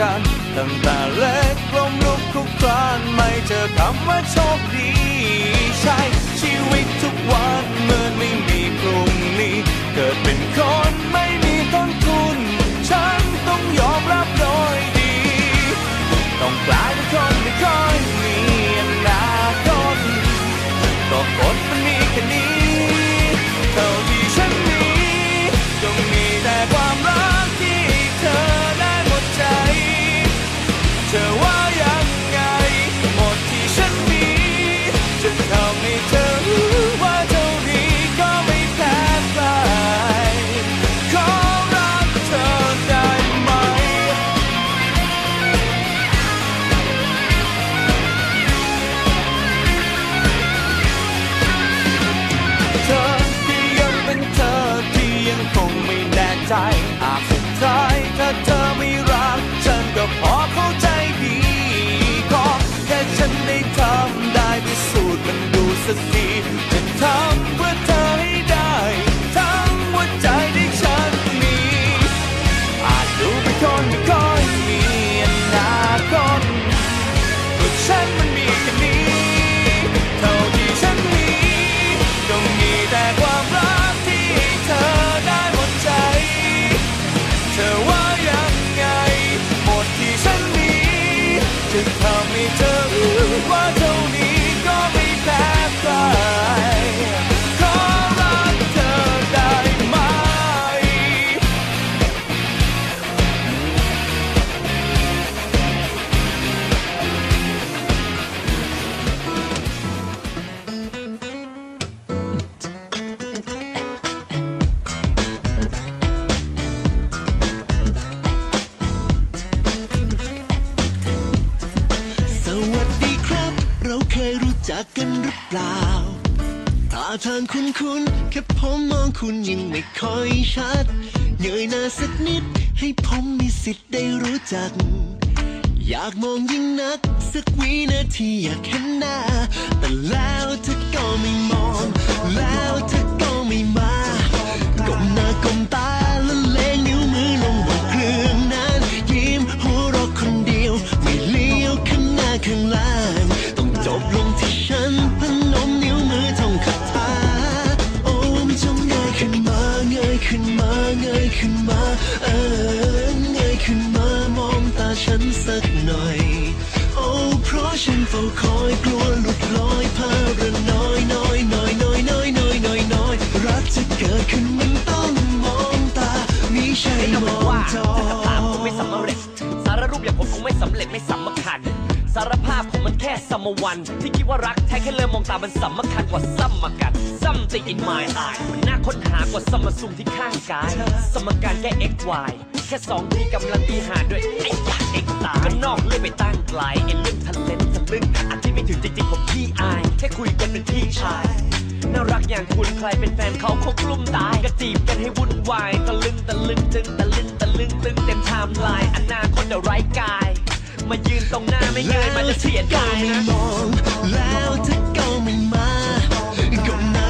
ตั้งแต่เล็กล้มลุกคลุกคลานไม่เจอคำว่าโชคดีใช่ เธอรู้ว่าเท่านี้ก็ไม่แพ้ใครขอรักเธอได้ไหม เธอที่ยังเป็นเธอที่ยังคงไม่แน่ใจอาจสุดท้ายถ้าเธอ ทาทางคุ้นๆแค่ผมมองคุณยังไม่ค่อยชัดเงยหน้าสักนิด ให้ผมมีสิทธิ์ได้รู้จัก อยากมองยิ่งนัก สักวินาทีอยากเห็นหน้า แต่แล้วเธอก็ไม่มอง แล้วเธอก็ไม่มา สักหน่อย โอ้เพราะฉันเฝ้าคอยกลัวหลุดลอยพาระน้อยน้อยน้อยน้อยน้อยน้อยน้อยน้อยรักจะเกิดขึ้นมันต้องมองตามิใช่มองมบอกองว่าจอสภาพผมไม่สำเร็จ สารรูปอย่างผมคงไม่สำเร็จไม่สำคัญสารภาพผมมันแค่สมวัน ที่คิดว่ารักแท้แค่เริ่มมองตามันสำคัญกว่าซ้ำมากัน something in my eye มันน่าค้นหากว่าสมซุมที่ข้างกาย สมการแค่ x y แค่สองทีกำลังตีหาด้วยไอ้ยา x ตายก็นอกเรื่องไปตั้งไกลไอ้เรื่องทะเลนทะลึ่งอันที่ไม่ถึงจริงๆผมพี่อาย แค่คุยกันเป็นพี่ชายน่ารักอย่างคุณใครเป็นแฟนเขาคงกลุ้มตายก็จีบกันให้วุ่นวายตะลึงตะลึงตึงตะลึงตะลึงตึงเต็มไทม์ไลน์อนาคตเดี๋ยวไร้กาย มายืนตรงหน้าไม่เงยมันจะเสียดายนะแล้วเธอก็ไม่มาก้มา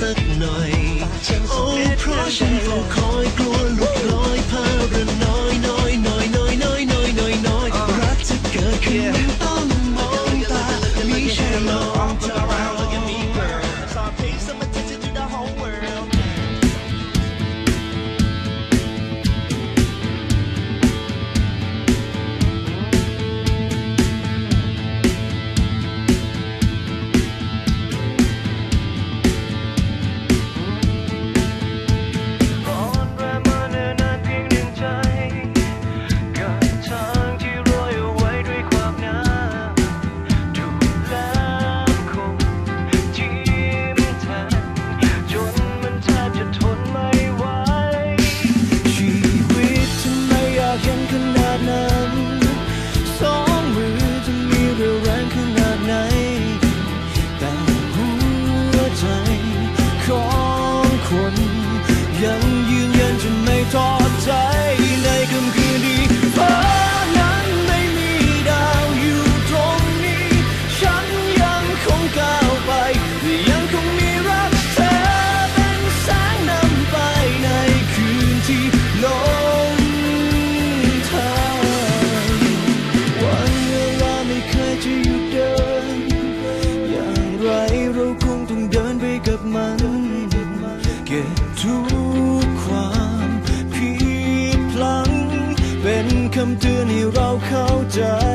สักหน่อย โอ้เพราะฉันเฝ้าคอยกลัวหลุดลำเตือนให้เราเข้าใจ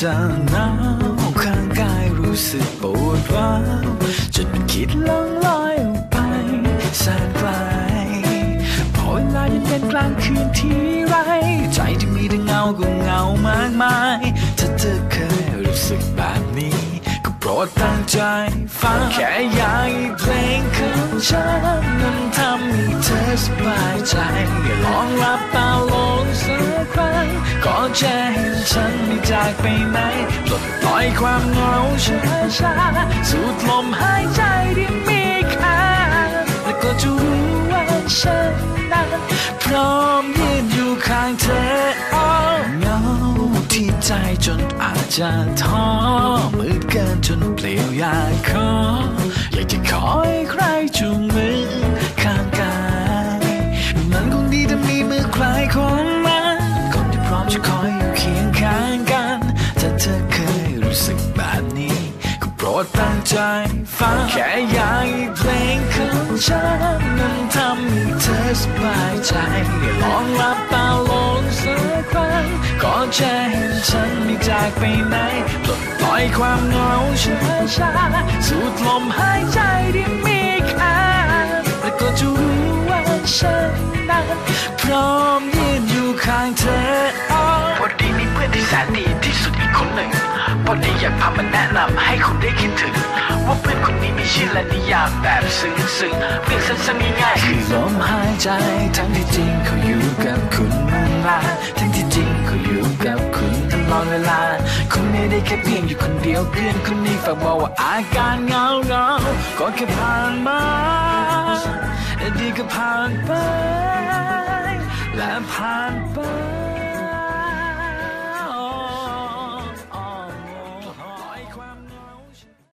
จจะหนาวข้างกายรู้สึกปวดร้าวจนมันคิดล่องลอยออกไปแสนไกลพอเวลายังเป็นกลางคืนที่ไร ใจที่มีแต่เงาก็เหงามากมาย ถ้าเธอเคยรู้สึกแบบนี้ ก็โปรดตั้งใจฟังแค่อยากให้เพลงของฉันนั้นทำให้เธอสบายใจลองรับตาลงสักครั้ง ก็จะเห็นฉันไม่จากไปไหนปลดปล่อยความเหงาช้าช้าสูดลมหายใจที่มีค่าแล้วก็จะรู้ว่าฉันนั้นพร้อมยืนอยู่ข้างเธออ้อเหงาที่ใจจนอาจจะท้อมืดเกินจนเปลี่ยวอยากขออยากจะขอให้ใคร ใจฟังแค่อยากให้เพลงของฉันนั้นทำให้เธอสบายใจลองหลับตาลงสักครั้งก็จะเห็นฉันไม่จากไปไหนปลดปล่อยความเหงาช้าช้าๆสูดลมหายใจที่มีค่าแล้วก็จะรู้ว่าฉันนั้นพร้อมยืนอยู่ข้างเธออ้อพอดีมีเพื่อนที่แสนดีที่สุดอีก คนหนึ่ง พอดีอยากพามาแนะนำให้คุณได้คิดถึง ว่าเพื่อนคนนี้มีชื่อและนิยามแบบซึ้งซึ้งเพียงสั้นๆง่ายๆคือลมหายใจ ทั้งที่จริงเขาอยู่กับคุณมื่อลาทั้งที่จริงเขาอยู่กับคุณตลอดเวลาคุณไม่ได้แค่เพียงอยู่คนเดียวเพื่อนคนนี้ฝากบอกว่าอาการเหงาเหงาก็แค่ผ่านมาดีก็ผ่านไปและผ่านไป